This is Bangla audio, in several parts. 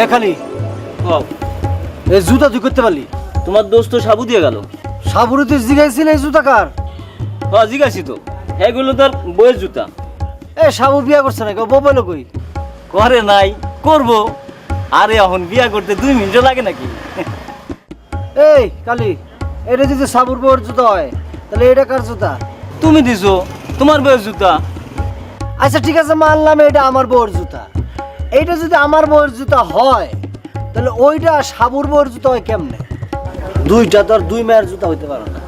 এ খালি। এই জুতা তুই করতে পারলি? তোমার দোস্ত সাবু দিয়ে গেল। সাবুরে তুই জিগাইছিল এই জুতা কার? হ্যাঁ জিজ্ঞাসি তো। এগুলো তার বইয়ের জুতা। এ সাবু বিয়া করছে না কেউ? বপাইলো কই? করে নাই করব। আরে এখন বিয়া করতে দুই মিনিট লাগে নাকি? এই কালি এটা যদি সাবুর বউর জুতা হয় তাহলে এটা কার জুতা? তুমি দিছো তোমার বইয়ের জুতা। আচ্ছা ঠিক আছে মানলাম এটা আমার বউর জুতা। এইটা যদি আমার বউর জুতা হয় তাহলে ওইটা সাবুর বউর জুতা হয় কেমনে? দুইটা তো আর দুই মায়ের জুতা হইতে পারে না।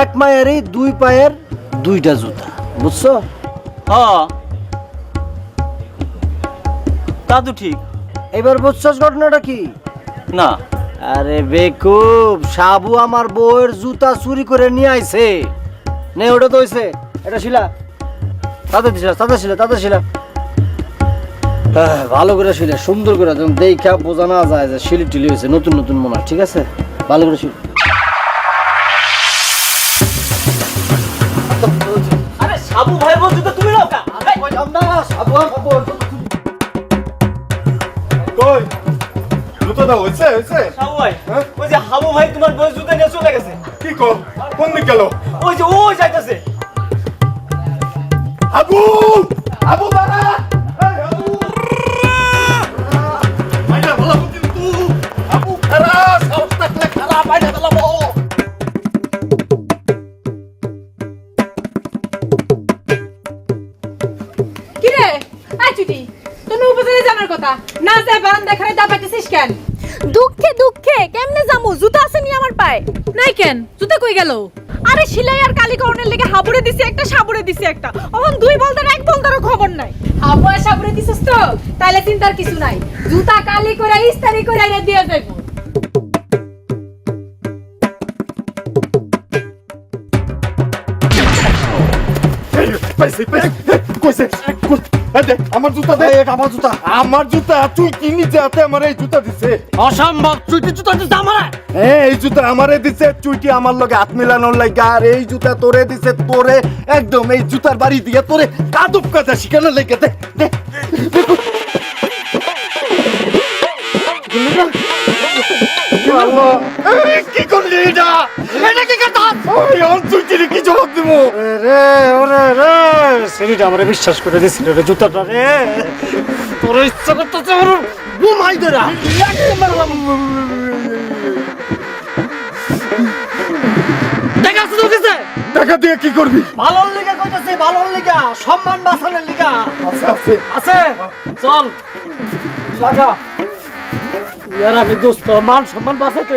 এক মায়েরই দুই পায়ের দুইটা জুতা বুঝছ? হ্যাঁ। তা তো ঠিক। এবার বুঝছস ঘটনাটা কি? না। আরে বেকুব সাবু আমার বউয়ের জুতা চুরি করে নিয়ে আইছে। নে ওটা তো হইছে। এটা শিলা। তাতে ছিল তাতে শিলা তাতে ছিল আহ, ভালো করে শিলে সুন্দর করে যেন দেখা বোঝা না যায় যে শিলি টিলি হয়েছে নতুন নতুন মনে ঠিক আছে? ভালো করে শিল আরে সাবু ভাইয়ের বউ জুতা তুমি নাও কা। কই জুতোটা হয়েছে হয়েছে? সাবু ভাই হ্যাঁ? ওই যে হাবু ভাই তোমার বইয়ের জুতা নিয়ে চলে গেছে। কি কর কোন দিক গেল? ওই যে যাইতেছে। আবু আবু দাঁড়া কথা। না যায় বারান্দা এখানে দাপাইতেছিস কেন? দুঃখে দুঃখে কেমনে জামু জুতা আছে নি আমার পায়ে? নাই কেন? জুতা কই গেল? আরে সিলাই আর কালীকরণের লেগে হাবুড়ে দিছে একটা সাবুরে দিছে একটা। এখন দুই বলতার এক বলতারও খবর নাই। আশা করে দিছিস তো? তাইলে চিন্তার কিছু নাই। জুতা কালি করে ইস্তারি করে দিয়ে যাইব। পাইছি কইছে কই- দে, আমার জুতা দে। এটা আমার জুতা। আমার জুতা তুই কি নিজে হাতে আমার এই জুতা দিছে? অসম্ভব চুইটি জুতা দিতে আমার? এই জুতা আমারে দিছে চুইটি আমার লগে হাত মিলানোর লাগা আর এই জুতা তোরে দিছে তোরে একদম এই জুতার বাড়ি দিয়ে তোরে কাদুপ কাজা শিখানোর লেগে দে দে কি করলি এটা? এটা কি কথা? ওই অন কি জবাব দিব? রে ওরে রে। আমরা বিশ্বাস করে রে জুতাটা রে। তোর ইচ্ছা করতেছে আমার ঘুমাই দেখা আছে তোর কাছে? টাকা দিয়ে কি করবি? ভালোর লিগা কইতাছে ভালোর লিগা সম্মান বাঁচানোর লিগা। আছে আছে। আছে? চল। লাগা ইয়ার আমি দোস্ত মান সম্মান বাঁচাতে